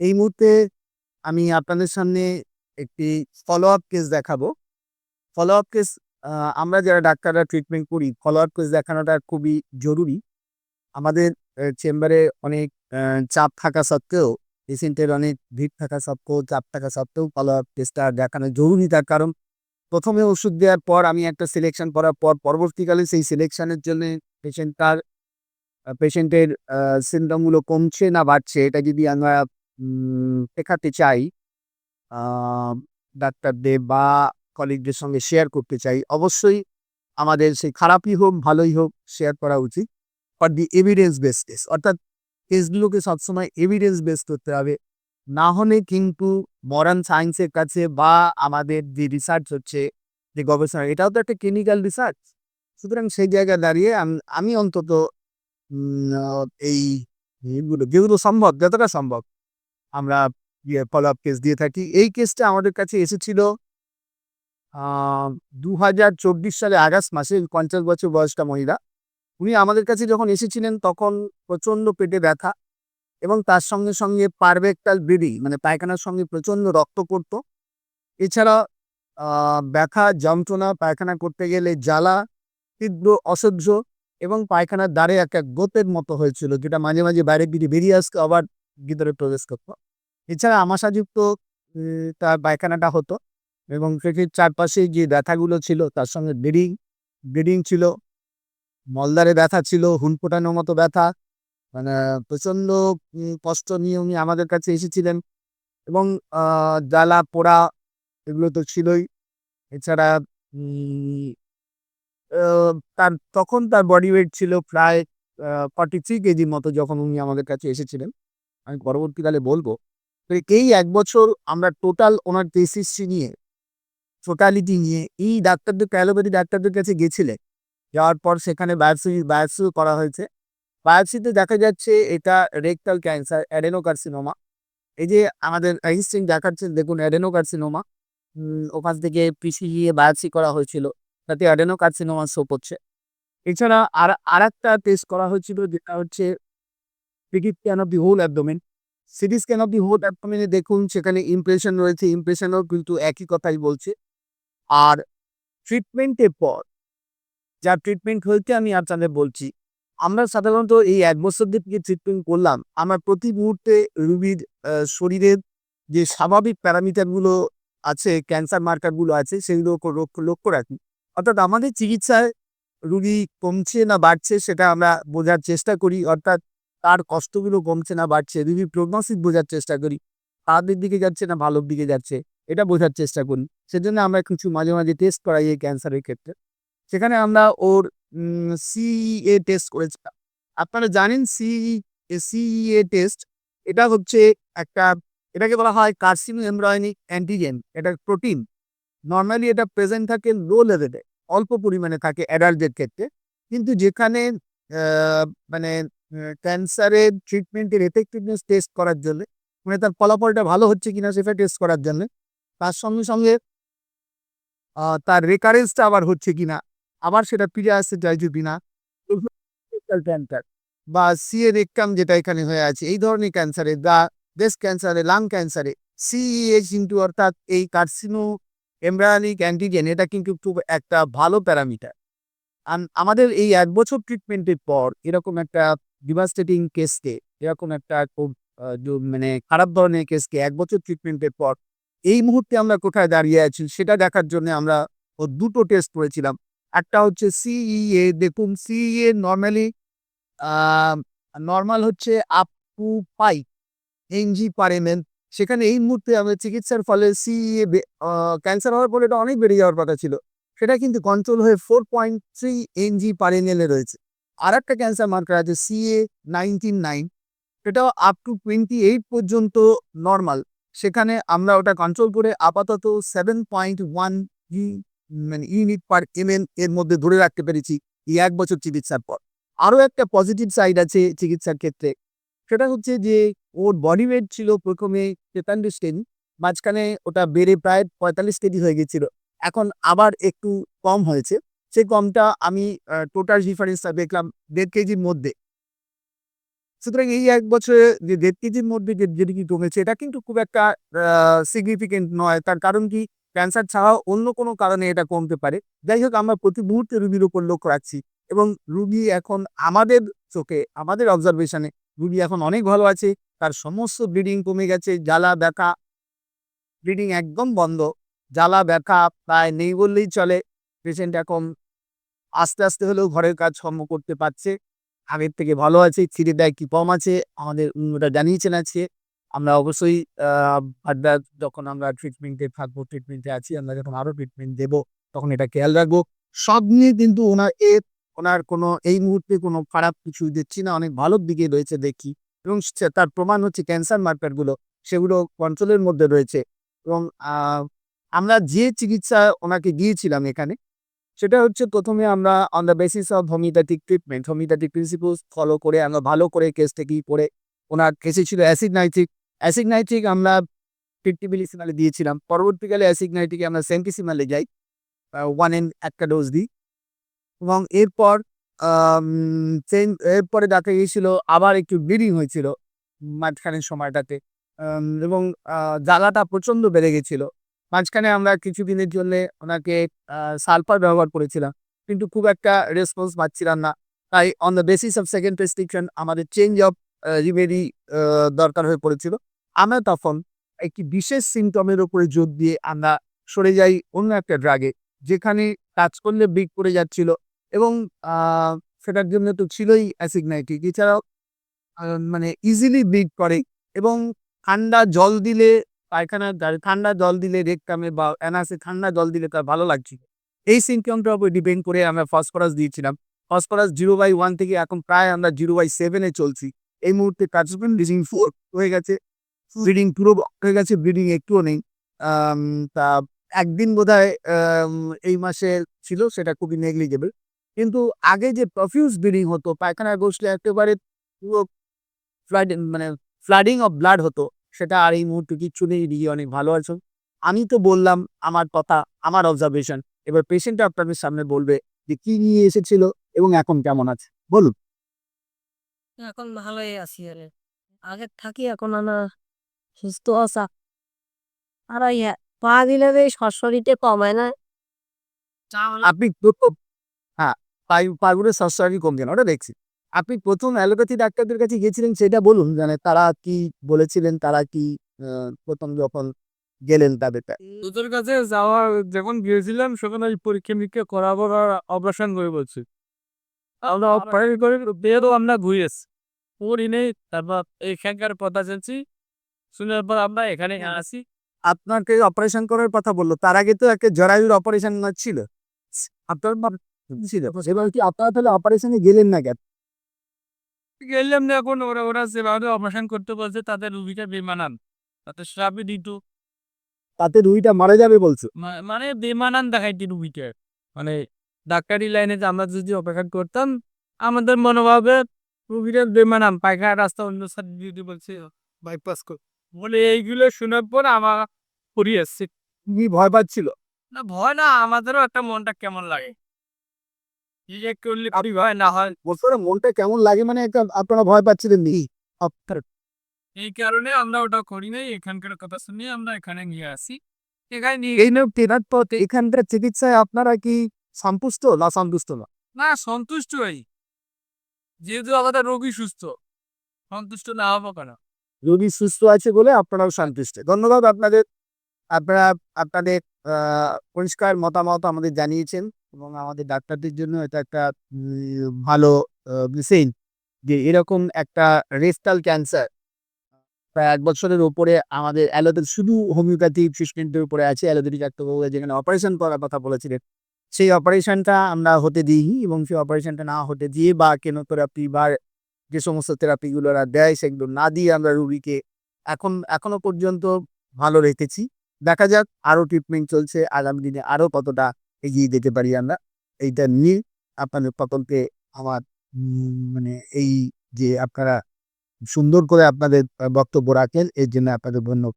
এই মুহূর্তে আমি আপনাদের সামনে একটি ফলো আপ কেস দেখাবো। ফলো আপ কেস আমরা যারা ডাক্তাররা ট্রিটমেন্ট করি, ফলো আপ কেস দেখানোটা খুবই জরুরি। আমাদের চেম্বারে অনেক চাপ থাকা সত্ত্বেও, পেশেন্টের অনেক ভিড় থাকা সত্ত্বেও, চাপ থাকা সত্ত্বেও ফলো আপ কেসটা দেখানো জরুরি। তার কারণ প্রথমে ওষুধ দেওয়ার পর আমি একটা সিলেকশন করার পর পরবর্তীকালে সেই সিলেকশনের জন্যে পেশেন্টটার আ পেশেন্টের আ সিম্পটমগুলো কমছে না বাড়ছে এটা যদি আমরা দেখাতে চাই ডাক্তারদের বা কলিগদের সঙ্গে শেয়ার করতে চাই, অবশ্যই আমাদের সেই খারাপই হোক, ভালোই হোক শেয়ার করা উচিত। For the evidence based case অর্থাৎ কেসগুলোকে সবসময় এভিডেন্স বেস করতে হবে। না হলে কিন্তু মডার্ন সায়েন্সের কাছে বা আমাদের যে রিসার্চ হচ্ছে, যে গবেষণা এটাও তো একটা ক্লিনিক্যাল রিসার্চ। সুতরাং সেই জায়গায় দাঁড়িয়ে আমি অন্তত উম আ এই এগুলো যেগুলো সম্ভব, যতটা সম্ভব আমরা ফলো আপ কেস দিয়ে থাকি। এই কেসটা আমাদের কাছে এসেছিল দু হাজার চব্বিশ সালে আগস্ট মাসে ৫০ বছর বয়স্কা মহিলা। উনি আমাদের কাছে যখন এসেছিলেন তখন প্রচণ্ড পেটে ব্যথা এবং তার সঙ্গে, সঙ্গে পারভেক্টাল ব্লিডিং মানে পায়খানার সঙ্গে প্রচণ্ড রক্ত পড়তো। এছাড়া ব্যথা, যন্ত্রণা, পায়খানা করতে গেলে জ্বালা, তীব্র অসহ্য এবং পায়খানার দ্বারে একটা গোতের মতো হয়েছিল যেটা মাঝে, মাঝে বাইরে বেরিয়ে আসতো আবার ভিতরে প্রবেশ করত। এছাড়া আমাশাযুক্ত তার পায়খানাটা হতো এবং পেটের চারপাশে যে ব্যথাগুলো ছিল তার সঙ্গে ব্লিডিং, ব্লিডিং ছিল। মলদারে ব্যথা ছিল, হুল ফোটানোর মতো ব্যথা। মানে প্রচণ্ড উম কষ্ট নিয়ে উনি আমাদের কাছে এসেছিলেন এবং জ্বালা, পোড়া এগুলো তো ছিলই। এছাড়া তার তখন তার বডি ওয়েট ছিল প্রায় আ 43 কেজির মতো যখন উনি আমাদের কাছে এসেছিলেন। আমি পরবর্তীকালে বলব। এই ১ বছর আমরা টোটাল ওনার হিস্ট্রি নিয়ে, টোটালিটি নিয়ে এই ডাক্তারদের অ্যালোপ্যাথি ডাক্তারদের কাছে গেছিলেন। যাওয়ার পর সেখানে বায়োপসি বায়োপসিও করা হয়েছে। বায়োপসিতে দেখা যাচ্ছে এটা রেকটাল ক্যান্সার, অ্যাডেনোকার্সিনোমা। এই যে আমাদের হিস্ট্রি দেখাচ্ছে দেখুন অ্যাডেনোকার্সিনোমা। ওখান থেকে পিসি গিয়ে বায়োপসি করা হয়েছিল। তাতে অ্যাডেনোকার্সিনোমা শো করছে। এছাড়া আর আর একটা টেস্ট করা হয়েছিল যেটা হচ্ছে C T scan of the whole abdomen. C T scan of the whole abdomen দেখুন সেখানে ইমপ্রেশন রয়েছে, ইমপ্রেশনও কিন্তু একই কথাই বলছে। আর ট্রিটমেন্টের পর যা ট্রিটমেন্ট হয়েছে আমি আপনাদের বলছি। আমরা সাধারণত এই ১ বছর থেকে ট্রিটমেন্ট করলাম। আমরা প্রতি মুহূর্তে রোগীর শরীরের যে স্বাভাবিক প্যারামিটারগুলো আছে, ক্যান্সার মার্কারগুলো আছে সেগুলো লক্ষ্য রাখি। অর্থাৎ আমাদের চিকিৎসায় রোগী কমছে না বাড়ছে সেটা আমরা বোঝার চেষ্টা করি। অর্থাৎ তার কষ্টগুলো কমছে না বাড়ছে, রোগীর প্রগনোসিস বোঝার চেষ্টা করি। খারাপের দিকে যাচ্ছে না ভালোর দিকে যাচ্ছে এটা বোঝার চেষ্টা করি। সেজন্য আমরা কিছু মাঝে, মাঝে টেস্ট করাই এই ক্যান্সারের ক্ষেত্রে। সেখানে আমরা ওর সিইএ টেস্ট করেছিলাম। আপনারা জানেন সিই সিইএ টেস্ট এটা হচ্ছে একটা এটাকে বলা হয় কার্সিনো এমব্রায়োনিক অ্যান্টিজেন। এটা প্রোটিন। নর্মালি এটা প্রেজেন্ট থাকে লো লেভেলে, অল্প পরিমাণে থাকে অ্যাডাল্টদের ক্ষেত্রে। কিন্তু যেখানে মানে ক্যান্সারের ট্রিটমেন্টের এফেক্টিভনেস টেস্ট করার জন্যে, মানে তার ফলাফলটা ভালো হচ্ছে কিনা সেটা টেস্ট করার জন্যে, তার সঙ্গে, সঙ্গে তার রেকারেন্সটা আবার হচ্ছে কিনা, আবার সেটা ফিরে আসতে চাইছে কিনা, ক্যান্সার বা সিএ রেকটাম যেটা এখানে হয়ে আছে এই ধরনের ক্যান্সারে বা ব্রেস্ট ক্যান্সারে, লাং ক্যান্সারে সিইএ কিন্তু অর্থাৎ এই কার্সিনো এমব্রায়োনিক অ্যান্টিজেন এটা কিন্তু খুব একটা ভালো প্যারামিটার। আম আমাদের এই এক বছর ট্রিটমেন্টের পর এরকম একটা ডিভাস্টেটিং কেসকে, এরকম একটা খুব মানে খারাপ ধরনের কেসকে ১ বছর ট্রিটমেন্টের পর এই মুহূর্তে আমরা কোথায় দাঁড়িয়ে আছি সেটা দেখার জন্যে আমরা ওর ২ টো টেস্ট করেছিলাম। একটা হচ্ছে সিইএ দেখুন C E A normally normal হচ্ছে up to five N G per M L সেখানে এই মুহূর্তে আমরা চিকিৎসার ফলে সিইএ ক্যান্সার হওয়ার পরে এটা অনেক বেড়ে যাওয়ার কথা ছিল। সেটা কিন্তু কন্ট্রোল হয়ে 4.3 এমজি পার এমএল এ রয়েছে। আরেকটা ক্যান্সার মার্কার আছে সিএ 199 সেটাও আপ টু 28 পর্যন্ত নরমাল। সেখানে আমরা ওটা কন্ট্রোল করে আপাতত 7.1 ই মানে ইউনিট পার এমএল এর মধ্যে ধরে রাখতে পেরেছি এই ১ বছর চিকিৎসার পর। আরও একটা পজিটিভ সাইড আছে চিকিৎসার ক্ষেত্রে। সেটা হচ্ছে যে, ওর বডি ওয়েট ছিল ১ম এ ৪৩ কেজি। মাঝখানে ওটা বেড়ে প্রায় ৪৫ কেজি হয়ে গেছিল। এখন আবার একটু কম হয়েছে। সেই কমটা আমি টোটাল ডিফারেন্স টা দেখলাম দেড় কেজির মধ্যে। সুতরাং এই এক বছরে যে দেড় কেজির মধ্যে যে যেদিকে কমেছে এটা কিন্তু খুব একটা সিগনিফিকেন্ট নয়। তার কারণ কি? ক্যান্সার ছাড়াও অন্য কোনো কারণে এটা কমতে পারে। যাই হোক, আমরা প্রতি মুহূর্তে রুগীর উপর লক্ষ্য রাখছি এবং রুগী এখন আমাদের চোখে, আমাদের অবজারভেশনে রুগী এখন অনেক ভালো আছে। তার সমস্ত ব্লিডিং কমে গেছে, জ্বালা, ব্যথা। ব্লিডিং একদম বন্ধ। জ্বালা, ব্যথা প্রায় নেই বললেই চলে। পেশেন্ট এখন আস্তে আস্তে হলেও ঘরের কাজ কর্ম করতে পারছে। আগের থেকে ভালো আছে খিদে দেয় কি কম আছে, আমাদের ওটা জানিয়েছেন আছে আমরা অবশ্যই যখন আমরা ট্রিটমেন্টে থাকব ট্রিটমেন্টে আছি, আমরা যখন আরও ট্রিটমেন্ট দেবো, তখন এটা খেয়াল রাখব। সব নিয়ে কিন্তু ওনার এর ওনার কোনো, এই মুহূর্তে কোনো খারাপ কিছু দেখছি না। অনেক ভালোর দিকে রয়েছে দেখি। এবং তার প্রমাণ হচ্ছে ক্যান্সার মার্কারগুলো সেগুলো কন্ট্রোলের মধ্যে রয়েছে। এবং আমরা যে চিকিৎসা ওনাকে দিয়েছিলাম এখানে সেটা হচ্ছে প্রথমে আমরা on the basis of homeopathic treatment homeopathic principles follow করে, আমরা ভালো করে কেসটা কি করে, ওনার কেসে ছিল অ্যাসিড নাইট্রিক অ্যাসিড নাইট্রিক আমরা ফিফটি মিলিসিমালে দিয়েছিলাম। পরবর্তীকালে অ্যাসিড নাইট্রিকে আমরা সেন্টিসিমালে যাই ওয়ান এন একটা ডোজ দিই। এবং এরপর এরপরে দেখা গিয়েছিল আবার একটু ব্লিডিং হয়েছিল মাঝখানের সময়টাতে। এবং জ্বালাটা প্রচণ্ড বেড়ে গেছিল। মাঝখানে আমরা কিছুদিনের জন্য ওনাকে সালফার ব্যবহার করেছিলাম। কিন্তু খুব একটা রেসপন্স পাচ্ছিলাম না। তাই on the basis of second prescription আমাদের চেঞ্জ অফ রিমেডি দরকার হয়ে পড়েছিল। আমরা তখন একটি বিশেষ সিমটমের উপরে জোর দিয়ে আমরা সরে যাই অন্য একটা ড্রাগে যেখানে কাজ করলে বিগ করে যাচ্ছিল এবং সেটার জন্য তো ছিলই অ্যাসিগনাইটিক এছাড়াও মানে ইজিলি বিগ করে এবং ঠান্ডা জল দিলে পায়খানা ঠান্ডা জল দিলে রেকটামে বা অ্যানাসে ঠান্ডা জল দিলে তার ভালো লাগছিল। এই সিমটমটার উপর ডিপেন্ড করে আমরা ফসফরাস দিয়েছিলাম। ফসফরাস জিরো বাই ওয়ান থেকে এখন প্রায় আমরা জিরো বাই সেভেনে চলছি। এই মুহূর্তে কার্যক্রম ব্লিডিং ফোর হয়ে গেছে। ব্লিডিং পুরো হয়ে গেছে ব্লিডিং একটুও নেই। তা একদিন বোধ এই মাসে ছিল, সেটা খুবই নেগলিজেবল কিন্তু আগে যে প্রফিউজ ব্লিডিং হতো পায়খানায় বসলে একেবারে পুরো ফ্লাড মানে ফ্লাডিং অফ ব্লাড হতো সেটা আর এই মুহূর্তে কিচ্ছু নেই দিদি অনেক ভালো আছো। আমি তো বললাম আমার কথা আমার অবজারভেশন এবার পেশেন্ট আপনাদের সামনে বলবে যে কি নিয়ে এসেছিল এবং এখন কেমন আছে? বলুন। এখন ভালোই আছি আরে। আগে থাকি এখন আনা সুস্থ আসা। আর হ্যাঁ, পা দিলে বেশ সরসরিতে কমায় না। আপনি হ্যাঁ পাই পাগুলো সস্তারি কম কেন ওটা দেখছি। আপনি প্রথম অ্যালোপ্যাথি ডাক্তারদের কাছে গিয়েছিলেন সেটা বলুন মানে তারা কি বলেছিলেন তারা কি প্রথম যখন গেলেন তাদেরটা তোদের কাছে যাওয়া যখন গিয়েছিলাম সেখানে ওই পরীক্ষা নিরীক্ষা করাবার আর অপারেশন করে বলছি। আমরা অপারেশন করে বেরো আমরা ঘুরেছি। পড়ি নেই তারপর এখানকার কথা জানছি শোনার পর আমরা এখানে আসি। আপনাকে অপারেশন করার কথা বলল তার আগে তো একটা জরায়ুর অপারেশন ছিল। আপনার ছিল এবার কি আপনারা তাহলে অপারেশনে গেলেন না কেন? গেলাম না এখন ওরা ওরা যেভাবে অপারেশন করতে বলছে তাদের রুগীটা বেমানান। তাদের সাপে দিত। তাতে রুইটা মারা যাবে বলছো? মানে বেমানান দেখাইতে রুগীটা মানে ডাক্তারি লাইনে আমরা যদি অপেক্ষা করতাম আমাদের মনোভাবে রুগীটা বেমানান। পায়খানা রাস্তা অন্য সাইড দিয়ে বলছে বাইপাস কর। বলে এইগুলো শোনার পর আমার পড়ি আসছে। তুমি ভয় পাচ্ছিল? না ভয় না আমাদেরও একটা মনটা কেমন লাগে। ভয় না হয় বছরে মনটা কেমন লাগে? মানে একটা আপনারা ভয় পাচ্ছিলেন নি এই কারণে আমরা ওটা করি নাই। এখানকার কথা শুনে আমরা এখানে নিয়ে আসি। এখানে নিয়ে এই নাও তেনার পথ এখানকার চিকিৎসায় আপনারা কি সন্তুষ্ট না সন্তুষ্ট না? না সন্তুষ্ট হই যেহেতু আমাদের রোগী সুস্থ সন্তুষ্ট না হব কেন? রোগী সুস্থ আছে বলে আপনারাও সন্তুষ্ট। ধন্যবাদ আপনাদের। আপনারা আপনাদের আহ, পরিষ্কার মতামত আমাদের জানিয়েছেন। এবং আমাদের ডাক্তারদের জন্য এটা একটা ভালো মেসেজ যে এরকম একটা রেস্টাল ক্যান্সার প্রায় এক বছরের উপরে আমাদের অ্যালোপ্যাথি, শুধু হোমিওপ্যাথি ট্রিটমেন্টের উপরে আছে অ্যালোপ্যাথি ডাক্তারবাবু যেখানে অপারেশন করার কথা বলেছিলেন। সেই অপারেশনটা আমরা হতে দিই এবং সেই অপারেশনটা না হতে দিয়ে বা কেনোথেরাপি বা যে সমস্ত থেরাপিগুলো ওরা দেয় সেগুলো না দিয়ে আমরা রুগীকে এখন, এখনও পর্যন্ত ভালো রেখেছি। দেখা যাক আরও ট্রিটমেন্ট চলছে, আগামী দিনে আরও কতটা এগিয়ে দিতে পারি আমরা। এইটা নিয়ে আপনাদের প্রকল্পে আমার মানে এই যে আপনারা সুন্দর করে আপনাদের বক্তব্য রাখেন, এর জন্য আপনাদের ধন্যবাদ।